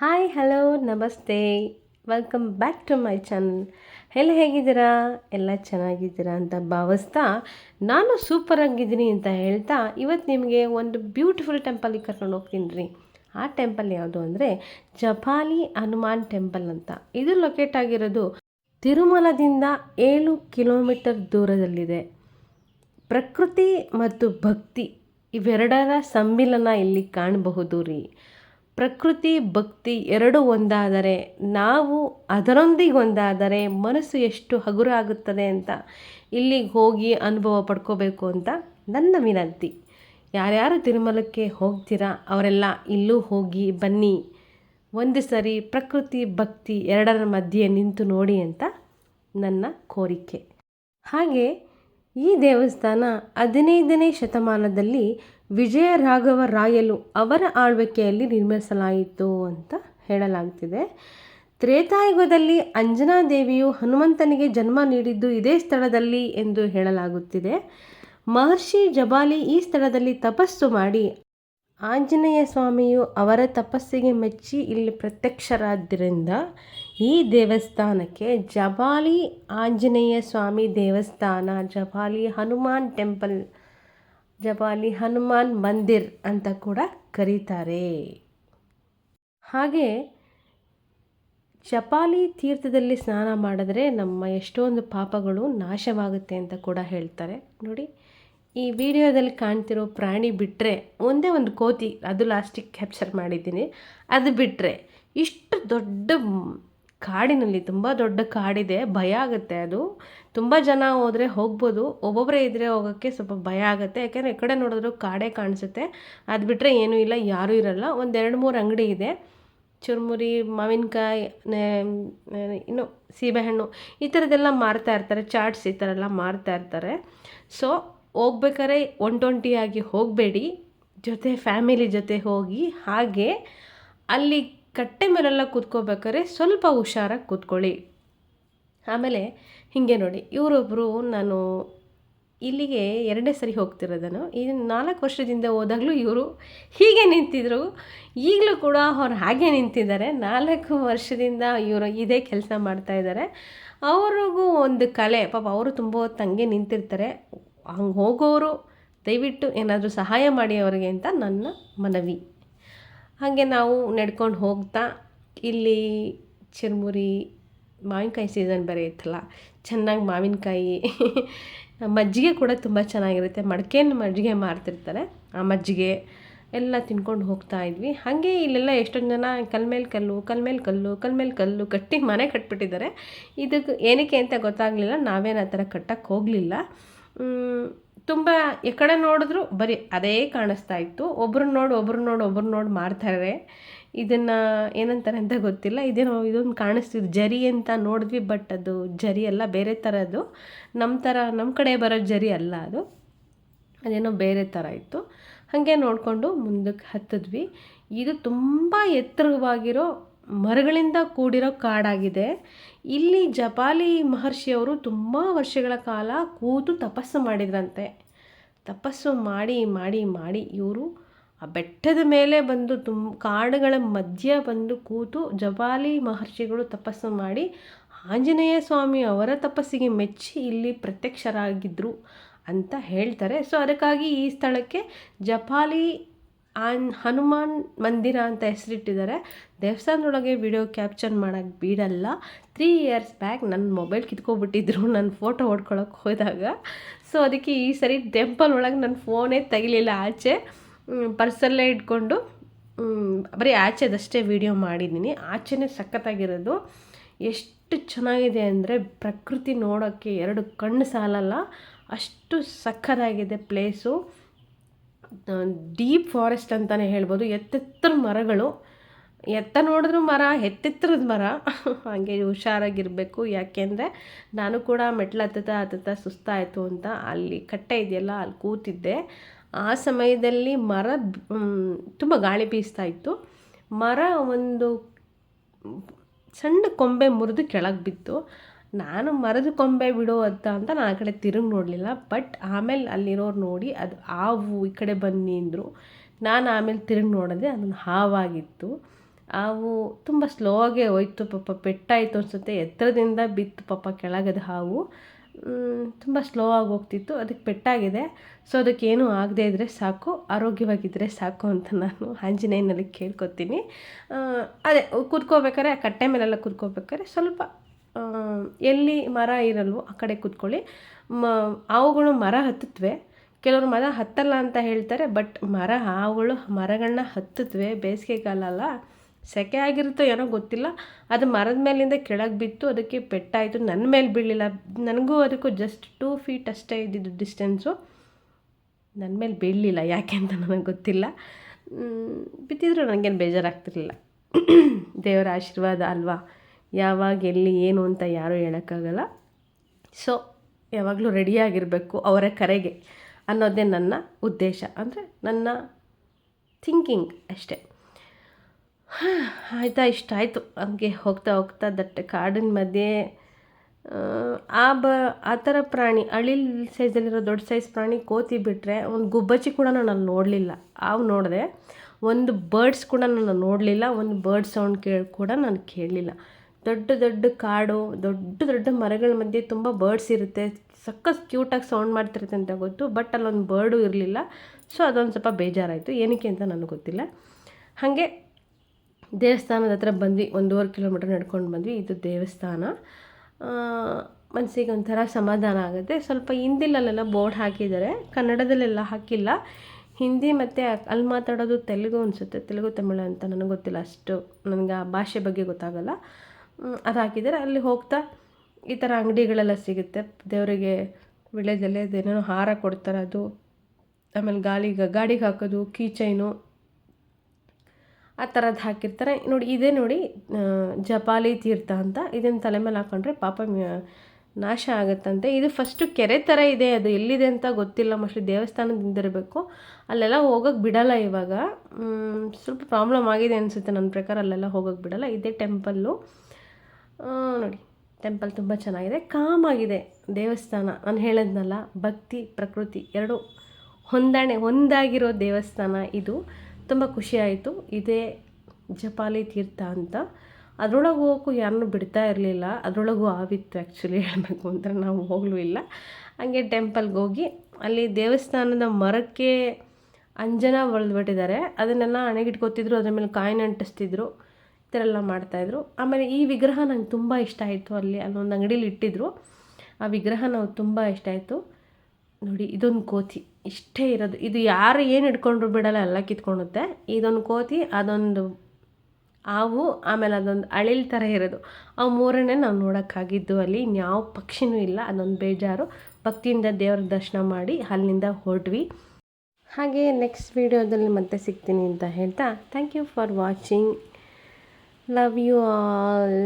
Hi hello ನಮಸ್ತೆ. Welcome back to my channel ಎಲ್ಲ ಹೇಗಿದ್ದೀರಾ? ಎಲ್ಲ ಚೆನ್ನಾಗಿದ್ದೀರಾ ಅಂತ ಭಾವಿಸ್ತಾ ನಾನು ಸೂಪರ್ ಆಗಿದ್ದೀನಿ ಅಂತ ಹೇಳ್ತಾ ಇವತ್ತು ನಿಮಗೆ ಒಂದು ಬ್ಯೂಟಿಫುಲ್ ಟೆಂಪಲಿಗೆ ಕರ್ಕೊಂಡು ಹೋಗ್ತೀನಿ ರೀ. ಆ ಟೆಂಪಲ್ ಯಾವುದು ಅಂದರೆ ಜಪಾಲಿ ಹನುಮಾನ್ ಟೆಂಪಲ್ ಅಂತ. ಇದು ಲೊಕೇಟ್ ಆಗಿರೋದು ತಿರುಮಲದಿಂದ ಏಳು ಕಿಲೋಮೀಟರ್ ದೂರದಲ್ಲಿದೆ. ಪ್ರಕೃತಿ ಮತ್ತು ಭಕ್ತಿ ಇವೆರಡರ ಸಮ್ಮಿಲನ ಇಲ್ಲಿ ಕಾಣಬಹುದು ರೀ. ಪ್ರಕೃತಿ, ಭಕ್ತಿ ಎರಡು ಒಂದಾದರೆ ನಾವು ಅದರೊಂದಿಗೆ ಒಂದಾದರೆ ಮನಸ್ಸು ಎಷ್ಟು ಹಗುರ ಆಗುತ್ತದೆ ಅಂತ ಇಲ್ಲಿಗೆ ಹೋಗಿ ಅನುಭವ ಪಡ್ಕೋಬೇಕು ಅಂತ ನನ್ನ ವಿನಂತಿ. ಯಾರ್ಯಾರು ತಿರುಮಲಕ್ಕೆ ಹೋಗ್ತೀರಾ ಅವರೆಲ್ಲ ಇಲ್ಲೂ ಹೋಗಿ ಬನ್ನಿ. ಒಂದು ಸರಿ ಪ್ರಕೃತಿ, ಭಕ್ತಿ ಎರಡರ ಮಧ್ಯೆ ನಿಂತು ನೋಡಿ ಅಂತ ನನ್ನ ಕೋರಿಕೆ. ಹಾಗೆ ಈ ದೇವಸ್ಥಾನ ಹದಿನೈದನೇ ಶತಮಾನದಲ್ಲಿ ವಿಜಯ ರಾಘವ ರಾಯಲು ಅವರ ಆಳ್ವಿಕೆಯಲ್ಲಿ ನಿರ್ಮಿಸಲಾಯಿತು ಅಂತ ಹೇಳಲಾಗ್ತಿದೆ. ತ್ರೇತಾಯುಗದಲ್ಲಿ ಅಂಜನಾದೇವಿಯು ಹನುಮಂತನಿಗೆ ಜನ್ಮ ನೀಡಿದ್ದು ಇದೇ ಸ್ಥಳದಲ್ಲಿ ಎಂದು ಹೇಳಲಾಗುತ್ತಿದೆ. ಮಹರ್ಷಿ ಜಬಾಲಿ ಈ ಸ್ಥಳದಲ್ಲಿ ತಪಸ್ಸು ಮಾಡಿ ಆಂಜನೇಯ ಸ್ವಾಮಿಯು ಅವರ ತಪಸ್ಸಿಗೆ ಮೆಚ್ಚಿ ಇಲ್ಲಿ ಪ್ರತ್ಯಕ್ಷರಾದ್ದರಿಂದ ಈ ದೇವಸ್ಥಾನಕ್ಕೆ ಜಬಾಲಿ ಆಂಜನೇಯ ಸ್ವಾಮಿ ದೇವಸ್ಥಾನ, ಜಬಾಲಿ ಹನುಮಾನ್ ಟೆಂಪಲ್, ಜಬಾಲಿ ಹನುಮಾನ್ ಮಂದಿರ್ ಅಂತ ಕೂಡ ಕರೀತಾರೆ. ಹಾಗೆ ಜಪಾಲಿ ತೀರ್ಥದಲ್ಲಿ ಸ್ನಾನ ಮಾಡಿದ್ರೆ ನಮ್ಮ ಎಷ್ಟೊಂದು ಪಾಪಗಳು ನಾಶವಾಗುತ್ತೆ ಅಂತ ಕೂಡ ಹೇಳ್ತಾರೆ. ನೋಡಿ ಈ ವಿಡಿಯೋದಲ್ಲಿ ಕಾಣ್ತಿರೋ ಪ್ರಾಣಿ ಬಿಟ್ಟರೆ ಒಂದೇ ಒಂದು ಕೋತಿ ಅದು ಲಾಸ್ಟಿಗೆ ಕ್ಯಾಪ್ಚರ್ ಮಾಡಿದ್ದೀನಿ. ಅದು ಬಿಟ್ಟರೆ ಇಷ್ಟು ದೊಡ್ಡ ಕಾಡಿನಲ್ಲಿ ತುಂಬ ದೊಡ್ಡ ಕಾಡಿದೆ, ಭಯ ಆಗುತ್ತೆ ಅದು. ತುಂಬ ಜನ ಹೋದರೆ ಹೋಗ್ಬೋದು ಒಬ್ಬೊಬ್ಬರೇ ಇದ್ದರೆ ಹೋಗೋಕ್ಕೆ ಸ್ವಲ್ಪ ಭಯ ಆಗುತ್ತೆ. ಯಾಕೆಂದರೆ ಈ ಕಡೆ ನೋಡಿದ್ರು ಕಾಡೇ ಕಾಣಿಸುತ್ತೆ. ಅದು ಬಿಟ್ಟರೆ ಏನೂ ಇಲ್ಲ, ಯಾರೂ ಇರಲ್ಲ. ಒಂದು ಎರಡು ಮೂರು ಅಂಗಡಿ ಇದೆ. ಚುರುಮುರಿ, ಮಾವಿನಕಾಯಿ ಇನ್ನು ಸೀಬೆಹಣ್ಣು ಈ ಥರದ್ದೆಲ್ಲ ಮಾರ್ತಾ ಇರ್ತಾರೆ. ಚಾಟ್ಸ್ ಈ ಥರ ಎಲ್ಲ ಮಾರ್ತಾ ಇರ್ತಾರೆ. ಸೊ ಹೋಗ್ಬೇಕಾದ್ರೆ ಒಂಟೊಂಟಿಯಾಗಿ ಹೋಗಬೇಡಿ, ಜೊತೆ ಫ್ಯಾಮಿಲಿ ಜೊತೆ ಹೋಗಿ ಹಾಗೆ ಅಲ್ಲಿ ಕಟ್ಟೆ ಮೇಲೆಲ್ಲ ಕೂತ್ಕೋಬೇಕಾದ್ರೆ ಸ್ವಲ್ಪ ಹುಷಾರಾಗಿ ಕೂತ್ಕೊಳ್ಳಿ. ಆಮೇಲೆ ಹೀಗೆ ನೋಡಿ ಇವರೊಬ್ಬರು ನಾನು ಇಲ್ಲಿಗೆ ಎರಡನೇ ಸರಿ ಹೋಗ್ತಿರೋದನ್ನು. ಈ ನಾಲ್ಕು ವರ್ಷದಿಂದ ಹೋದಾಗಲೂ ಇವರು ಹೀಗೆ ನಿಂತಿದ್ರು. ಈಗಲೂ ಕೂಡ ಅವ್ರು ಹಾಗೆ ನಿಂತಿದ್ದಾರೆ. ನಾಲ್ಕು ವರ್ಷದಿಂದ ಇವರು ಇದೇ ಕೆಲಸ ಮಾಡ್ತಾಯಿದ್ದಾರೆ ಅವ್ರಿಗೂ ಒಂದು ಕಲೆ, ಪಾಪ ಅವರು ತುಂಬ ಹೊತ್ತು ಹಂಗೆ ನಿಂತಿರ್ತಾರೆ. ಹಂಗೆ ಹೋಗೋರು ದಯವಿಟ್ಟು ಏನಾದರೂ ಸಹಾಯ ಮಾಡಿ ಅವರಿಗೆ ಅಂತ ನನ್ನ ಮನವಿ. ಹಾಗೆ ನಾವು ನಡ್ಕೊಂಡು ಹೋಗ್ತಾ ಇಲ್ಲಿ ಚಿರುಮುರಿ ಮಾವಿನಕಾಯಿ ಸೀಸನ್ ಬೇರೆ ಇತ್ತಲ್ಲ ಚೆನ್ನಾಗಿ ಮಾವಿನಕಾಯಿ ಮಜ್ಜಿಗೆ ಕೂಡ ತುಂಬ ಚೆನ್ನಾಗಿರುತ್ತೆ. ಮಡಿಕೆಯನ್ನು ಮಜ್ಜಿಗೆ ಮಾರ್ತಿರ್ತಾರೆ. ಆ ಮಜ್ಜಿಗೆ ಎಲ್ಲ ತಿನ್ಕೊಂಡು ಹೋಗ್ತಾ ಇದ್ವಿ. ಹಾಗೆ ಇಲ್ಲೆಲ್ಲ ಎಷ್ಟೊಂದು ಜನ ಕಲ್ಮೇಲೆ ಕಲ್ಲು ಕಲ್ಮೇಲೆ ಕಲ್ಲು ಕಲ್ಮೇಲೆ ಕಲ್ಲು ಕಟ್ಟಿ ಮನೆ ಕಟ್ಬಿಟ್ಟಿದ್ದಾರೆ. ಇದಕ್ಕೆ ಏನಕ್ಕೆ ಅಂತ ಗೊತ್ತಾಗಲಿಲ್ಲ. ನಾವೇನು ಆ ಥರ ಕಟ್ಟಕ್ಕೆ ಹೋಗಲಿಲ್ಲ. ತುಂಬ ಎಕಡೆ ಕಡೆ ನೋಡಿದ್ರು ಬರೀ ಅದೇ ಕಾಣಿಸ್ತಾ ಇತ್ತು. ಒಬ್ರನ್ನ ನೋಡಿ ಒಬ್ರನ್ನ ನೋಡಿ ಒಬ್ರನ್ನ ನೋಡಿ ಮಾರ್ತಾರೆ. ಇದನ್ನು ಏನಂತಾರೆ ಅಂತ ಗೊತ್ತಿಲ್ಲ. ಇದೇನೋ, ಇದೊಂದು ಕಾಣಿಸ್ತಿದ್ದು ಜರಿ ಅಂತ ನೋಡಿದ್ವಿ ಬಟ್ ಅದು ಜರಿ ಅಲ್ಲ, ಬೇರೆ ಥರದ್ದು ನಮ್ಮ ಥರ ನಮ್ಮ ಕಡೆ ಬರೋ ಜರಿ ಅಲ್ಲ ಅದು. ಅದೇನೋ ಬೇರೆ ಥರ ಇತ್ತು. ಹಾಗೆ ನೋಡಿಕೊಂಡು ಮುಂದಕ್ಕೆ ಹತ್ತಿದ್ವಿ. ಇದು ತುಂಬ ಎತ್ತರವಾಗಿರೋ ಮರಗಳಿಂದ ಕೂಡಿರೋ ಕಾಡಾಗಿದೆ. ಇಲ್ಲಿ ಜಪಾಲಿ ಮಹರ್ಷಿಯವರು ತುಂಬ ವರ್ಷಗಳ ಕಾಲ ಕೂತು ತಪಸ್ಸು ಮಾಡಿದ್ರಂತೆ. ತಪಸ್ಸು ಮಾಡಿ ಮಾಡಿ ಮಾಡಿ ಇವರು ಆ ಬೆಟ್ಟದ ಮೇಲೆ ಬಂದು ತುಂಬ ಕಾಡುಗಳ ಮಧ್ಯ ಬಂದು ಕೂತು ಜಪಾಲಿ ಮಹರ್ಷಿಗಳು ತಪಸ್ಸು ಮಾಡಿ ಆಂಜನೇಯ ಸ್ವಾಮಿ ಅವರ ತಪಸ್ಸಿಗೆ ಮೆಚ್ಚಿ ಇಲ್ಲಿ ಪ್ರತ್ಯಕ್ಷರಾಗಿದ್ದರು ಅಂತ ಹೇಳ್ತಾರೆ. ಸೊ ಅದಕ್ಕಾಗಿ ಈ ಸ್ಥಳಕ್ಕೆ ಜಪಾಲಿ ಆನ್ ಹನುಮಾನ್ ಮಂದಿರ ಅಂತ ಹೆಸರಿಟ್ಟಿದ್ದಾರೆ. ದೇವಸ್ಥಾನದೊಳಗೆ ವಿಡಿಯೋ ಕ್ಯಾಪ್ಚರ್ ಮಾಡೋಕ್ಕೆ ಬಿಡಲ್ಲ. ತ್ರೀ ಇಯರ್ಸ್ ಬ್ಯಾಕ್ ನನ್ನ ಮೊಬೈಲ್ ಕಿತ್ಕೊಬಿಟ್ಟಿದ್ರು ನನ್ನ ಫೋಟೋ ಹೊಡ್ಕೊಳಕ್ಕೆ ಹೋದಾಗ. ಸೊ ಅದಕ್ಕೆ ಈ ಸರಿ ಟೆಂಪಲ್ ಒಳಗೆ ನನ್ನ ಫೋನೇ ತೆಗಿಲಿಲ್ಲ, ಆಚೆ ಪರ್ಸಲ್ಲೇ ಇಟ್ಕೊಂಡು ಬರೀ ಆಚೆದಷ್ಟೇ ವಿಡಿಯೋ ಮಾಡಿದ್ದೀನಿ. ಆಚೆನೇ ಸಖತ್ತಾಗಿರೋದು. ಎಷ್ಟು ಚೆನ್ನಾಗಿದೆ ಅಂದರೆ ಪ್ರಕೃತಿ ನೋಡೋಕ್ಕೆ ಎರಡು ಕಣ್ಣು ಸಾಲಲ್ಲ, ಅಷ್ಟು ಸಖತ್ತಾಗಿದೆ ಪ್ಲೇಸು ಡೀಪ್ ಫಾರೆಸ್ಟ್ ಅಂತಲೇ ಹೇಳ್ಬೋದು. ಎತ್ತೆತ್ತರ ಮರಗಳು. ಎತ್ತ ನೋಡಿದ್ರೂ ಮರ, ಎತ್ತೆತ್ತರದ ಮರ. ಹಾಗೆ ಹುಷಾರಾಗಿರಬೇಕು. ಯಾಕೆಂದರೆ ನಾನು ಕೂಡ ಮೆಟ್ಲು ಹತ್ತುತ್ತಾ ಹತ್ತುತ್ತಾ ಸುಸ್ತಾಯಿತು ಅಂತ ಅಲ್ಲಿ ಕಟ್ಟೆ ಇದೆಯಲ್ಲ, ಅಲ್ಲಿ ಕೂತಿದ್ದೆ. ಆ ಸಮಯದಲ್ಲಿ ಮರ ತುಂಬ ಗಾಳಿ ಬೀಸ್ತಾ ಇತ್ತು. ಮರ ಒಂದು ಸಣ್ಣ ಕೊಂಬೆ ಮುರಿದು ಕೆಳಗೆ ಬಿತ್ತು. ನಾನು ಮರದ ಕೊಂಬೆ ಬಿಡೋ ಅಂತ ಅಂತ ನಾನು ಆ ಕಡೆ ತಿರುಗಿ ನೋಡಲಿಲ್ಲ ಬಟ್ ಆಮೇಲೆ ಅಲ್ಲಿರೋರು ನೋಡಿ ಅದು ಹಾವು ಈ ಕಡೆ ಬನ್ನಿ ಅಂದರು. ನಾನು ಆಮೇಲೆ ತಿರುಗಿ ನೋಡಿದೆ ಅದನ್ನು ಹಾವಾಗಿತ್ತು. ಹಾವು ತುಂಬ ಸ್ಲೋ ಆಗೇ ಹೋಯ್ತು ಪಾಪ, ಪೆಟ್ಟಾಯಿತು ಅನಿಸುತ್ತೆ. ಎತ್ತರದಿಂದ ಬಿತ್ತು ಪಾಪ ಕೆಳಗದ ಹಾವು. ತುಂಬ ಸ್ಲೋ ಆಗಿ ಹೋಗ್ತಿತ್ತು. ಅದಕ್ಕೆ ಪೆಟ್ಟಾಗಿದೆ. ಸೊ ಅದಕ್ಕೇನು ಆಗದೆ ಇದ್ದರೆ ಸಾಕು ಆರೋಗ್ಯವಾಗಿದ್ದರೆ ಸಾಕು ಅಂತ ನಾನು ಆಂಜನೇಯನಲ್ಲಿ ಕೇಳ್ಕೊತೀನಿ. ಅದೇ, ಕುತ್ಕೋಬೇಕಾದ್ರೆ ಕಟ್ಟೆ ಮೇಲೆಲ್ಲ ಕುತ್ಕೋಬೇಕಾದ್ರೆ ಸ್ವಲ್ಪ ಎಲ್ಲಿ ಮರ ಇರಲ್ವೋ ಆ ಕಡೆ ಕೂತ್ಕೊಳ್ಳಿ. ಮ ಹಾವುಗಳು ಮರ ಹತ್ತುತ್ತವೆ ಕೆಲವರು ಮರ ಹತ್ತಲ್ಲ ಅಂತ ಹೇಳ್ತಾರೆ, ಬಟ್ ಮರ ಹಾವುಗಳು ಮರಗಳನ್ನ ಹತ್ತುತ್ತವೆ ಬೇಸಿಗೆಗಾಲ ಅಲ್ಲ. ಸೆಕೆ ಆಗಿರುತ್ತೋ ಏನೋ ಗೊತ್ತಿಲ್ಲ. ಅದು ಮರದ ಮೇಲಿಂದ ಕೆಳಗೆ ಬಿತ್ತು, ಅದಕ್ಕೆ ಪೆಟ್ಟಾಯಿತು. ನನ್ನ ಮೇಲೆ ಬೀಳಲಿಲ್ಲ ನನಗೂ ಅದಕ್ಕೂ ಜಸ್ಟ್ ಟೂ ಫೀಟ್ ಅಷ್ಟೇ ಇದ್ದಿದ್ದು ಡಿಸ್ಟೆನ್ಸು ನನ್ನ ಮೇಲೆ ಬೀಳಲಿಲ್ಲ ಯಾಕೆ ಅಂತ ನನಗೆ ಗೊತ್ತಿಲ್ಲ. ಬಿದ್ದಿದ್ರು ನನಗೇನು ಬೇಜಾರಾಗ್ತಿರ್ಲಿಲ್ಲ. ದೇವರ ಆಶೀರ್ವಾದ ಅಲ್ವಾ? ಯಾವಾಗ, ಎಲ್ಲಿ, ಏನು ಅಂತ ಯಾರೂ ಹೇಳೋಕ್ಕಾಗಲ್ಲ. ಸೊ ಯಾವಾಗಲೂ ರೆಡಿಯಾಗಿರಬೇಕು ಅವರ ಕರೆಗೆ ಅನ್ನೋದೇ ನನ್ನ ಉದ್ದೇಶ. ಅಂದರೆ ನನ್ನ ಥಿಂಕಿಂಗ್ ಅಷ್ಟೇ. ಆಯಿತಾ, ಇಷ್ಟ ಆಯಿತು. ಹಂಗೆ ಹೋಗ್ತಾ ಹೋಗ್ತಾ ದಟ್ಟ ಕಾಡಿನ ಮಧ್ಯೆ, ಆ ಬ, ಆ ಥರ ಪ್ರಾಣಿ, ಅಳಿಲ್ ಸೈಜಲ್ಲಿರೋ ದೊಡ್ಡ ಸೈಜ್ ಪ್ರಾಣಿ ಕೋತಿ ಬಿಟ್ಟರೆ ಒಂದು ಗುಬ್ಬಚ್ಚಿ ಕೂಡ ನಾನು ನೋಡಲಿಲ್ಲ. ಅವು ನೋಡಿದೆ, ಒಂದು ಬರ್ಡ್ಸ್ ಕೂಡ ನಾನು ನೋಡಲಿಲ್ಲ, ಒಂದು ಬರ್ಡ್ ಸೌಂಡ್ ಕೇಳಿ ಕೂಡ ನಾನು ಕೇಳಲಿಲ್ಲ. ದೊಡ್ಡ ದೊಡ್ಡ ಕಾಡು, ದೊಡ್ಡ ದೊಡ್ಡ ಮರಗಳ ಮಧ್ಯೆ ತುಂಬ ಬರ್ಡ್ಸ್ ಇರುತ್ತೆ. ಸಖತ್ ಕ್ಯೂಟಾಗಿ ಸೌಂಡ್ ಮಾಡ್ತಿರುತ್ತೆ ಅಂತ ಗೊತ್ತು ಬಟ್ ಅಲ್ಲೊಂದು ಬರ್ಡು ಇರಲಿಲ್ಲ. ಸೊ ಅದೊಂದು ಸ್ವಲ್ಪ ಬೇಜಾರಾಯಿತು. ಏನಕ್ಕೆ ಅಂತ ನನಗೆ ಗೊತ್ತಿಲ್ಲ. ಹಾಗೆ ದೇವಸ್ಥಾನದ ಹತ್ರ ಬಂದ್ವಿ, ಒಂದೂವರೆ ಕಿಲೋಮೀಟರ್ ನಡ್ಕೊಂಡು ಬಂದ್ವಿ. ಇದು ದೇವಸ್ಥಾನ. ಮನಸ್ಸಿಗೆ ಒಂಥರ ಸಮಾಧಾನ ಆಗುತ್ತೆ. ಸ್ವಲ್ಪ ಹಿಂದಿಲಲ್ಲೆಲ್ಲ ಬೋರ್ಡ್ ಹಾಕಿದ್ದಾರೆ. ಕನ್ನಡದಲ್ಲೆಲ್ಲ ಹಾಕಿಲ್ಲ. ಹಿಂದಿ ಮತ್ತು ಅಲ್ಲಿ ಮಾತಾಡೋದು ತೆಲುಗು ಅನಿಸುತ್ತೆ. ತೆಲುಗು, ತಮಿಳು ಅಂತ ನನಗೆ ಗೊತ್ತಿಲ್ಲ ಅಷ್ಟು. ನನಗೆ ಆ ಭಾಷೆ ಬಗ್ಗೆ ಗೊತ್ತಾಗಲ್ಲ. ಅದು ಹಾಕಿದ್ದಾರೆ ಅಲ್ಲಿ ಹೋಗ್ತಾ ಈ ಥರ ಅಂಗಡಿಗಳೆಲ್ಲ ಸಿಗುತ್ತೆ. ದೇವರಿಗೆ ವಿಳೆದೆಲೆ ಅದೇನೋ ಹಾರ ಕೊಡ್ತಾರೆ ಅದು. ಆಮೇಲೆ ಗಾಳಿಗೆ, ಗಾಡಿಗೆ ಹಾಕೋದು ಕೀಚೈನು ಆ ಥರದ್ದು ಹಾಕಿರ್ತಾರೆ. ನೋಡಿ, ಇದೇ ನೋಡಿ ಜಪಾಲಿ ತೀರ್ಥ ಅಂತ ಇದನ್ನು ತಲೆ ಮೇಲೆ ಹಾಕೊಂಡ್ರೆ ಪಾಪ ನಾಶ ಆಗುತ್ತಂತೆ. ಇದು ಫಸ್ಟು ಕೆರೆ ಥರ ಇದೆ. ಅದು ಎಲ್ಲಿದೆ ಅಂತ ಗೊತ್ತಿಲ್ಲ. ಮೋಸ್ಟ್ಲಿ ದೇವಸ್ಥಾನದಿಂದ ಇರಬೇಕು. ಅಲ್ಲೆಲ್ಲ ಹೋಗೋಕ್ಕೆ ಬಿಡಲ್ಲ ಇವಾಗ. ಸ್ವಲ್ಪ ಪ್ರಾಬ್ಲಮ್ ಆಗಿದೆ ಅನಿಸುತ್ತೆ. ನನ್ನ ಪ್ರಕಾರ ಅಲ್ಲೆಲ್ಲ ಹೋಗೋಕ್ಕೆ ಬಿಡಲ್ಲ. ಇದೇ ಟೆಂಪಲ್ಲು ನೋಡಿ ಟೆಂಪಲ್ ತುಂಬ ಚೆನ್ನಾಗಿದೆ. ಕಾಮ್ ಆಗಿದೆ ದೇವಸ್ಥಾನ. ನಾನು ಹೇಳಿದ್ನಲ್ಲ, ಭಕ್ತಿ, ಪ್ರಕೃತಿ ಎರಡು ಹೊಂದಾಣೆ, ಒಂದಾಗಿರೋ ದೇವಸ್ಥಾನ ಇದು. ತುಂಬ ಖುಷಿಯಾಯಿತು ಇದೇ ಜಪಾಲಿ ತೀರ್ಥ ಅಂತ. ಅದರೊಳಗೆ ಹೋಗೋಕ್ಕೂ ಯಾರನ್ನೂ ಬಿಡ್ತಾ ಇರಲಿಲ್ಲ. ಅದರೊಳಗೂ ಆವಿತ್ತು ಆ್ಯಕ್ಚುಲಿ ಹೇಳಬೇಕು ಅಂದರೆ ನಾವು ಹೋಗಲೂ ಇಲ್ಲ. ಹಾಗೆ ಟೆಂಪಲ್ಗೆ ಹೋಗಿ, ಅಲ್ಲಿ ದೇವಸ್ಥಾನದ ಮರಕ್ಕೆ ಅಂಜನ ಬಳಿದ್ಬಿಟ್ಟಿದ್ದಾರೆ ಅದನ್ನೆಲ್ಲ ಹಣೆಗಿಟ್ಕೊತಿದ್ರು ಅದ್ರ ಮೇಲೆ ಕಾಯಿನ ಅಂಟಿಸ್ತಿದ್ರು. ಈ ಥರ ಎಲ್ಲ ಮಾಡ್ತಾಯಿದ್ರು. ಆಮೇಲೆ ಈ ವಿಗ್ರಹ ನಂಗೆ ತುಂಬ ಇಷ್ಟ ಆಯಿತು. ಅಲ್ಲಿ ಅಲ್ಲೊಂದು ಅಂಗಡೀಲಿ ಇಟ್ಟಿದ್ರು. ಆ ವಿಗ್ರಹ ನಾವು ತುಂಬ ಇಷ್ಟ ಆಯಿತು. ನೋಡಿ, ಇದೊಂದು ಕೋತಿ. ಇಷ್ಟೇ ಇರೋದು. ಇದು ಯಾರು ಏನು ಹಿಡ್ಕೊಂಡ್ರು ಬಿಡಲ್ಲ, ಎಲ್ಲ ಕಿತ್ಕೊಳುತ್ತೆ ಇದೊಂದು ಕೋತಿ, ಅದೊಂದು ಹಾವು, ಆಮೇಲೆ ಅದೊಂದು ಅಳಿಲ್ ಥರ ಇರೋದು. ಆ ಮೂರನ್ನೇ ನಾವು ನೋಡೋಕ್ಕಾಗಿದ್ದು ಅಲ್ಲಿ. ಇನ್ಯಾವ ಪಕ್ಷಿನೂ ಇಲ್ಲ. ಅದೊಂದು ಬೇಜಾರು. ಭಕ್ತಿಯಿಂದ ದೇವ್ರ ದರ್ಶನ ಮಾಡಿ ಅಲ್ಲಿಂದ ಹೊರಟ್ವಿ. ಹಾಗೆ ನೆಕ್ಸ್ಟ್ ವೀಡಿಯೋದಲ್ಲಿ ಮತ್ತೆ ಸಿಗ್ತೀನಿ ಅಂತ ಹೇಳ್ತಾ thank you for watching Love you all.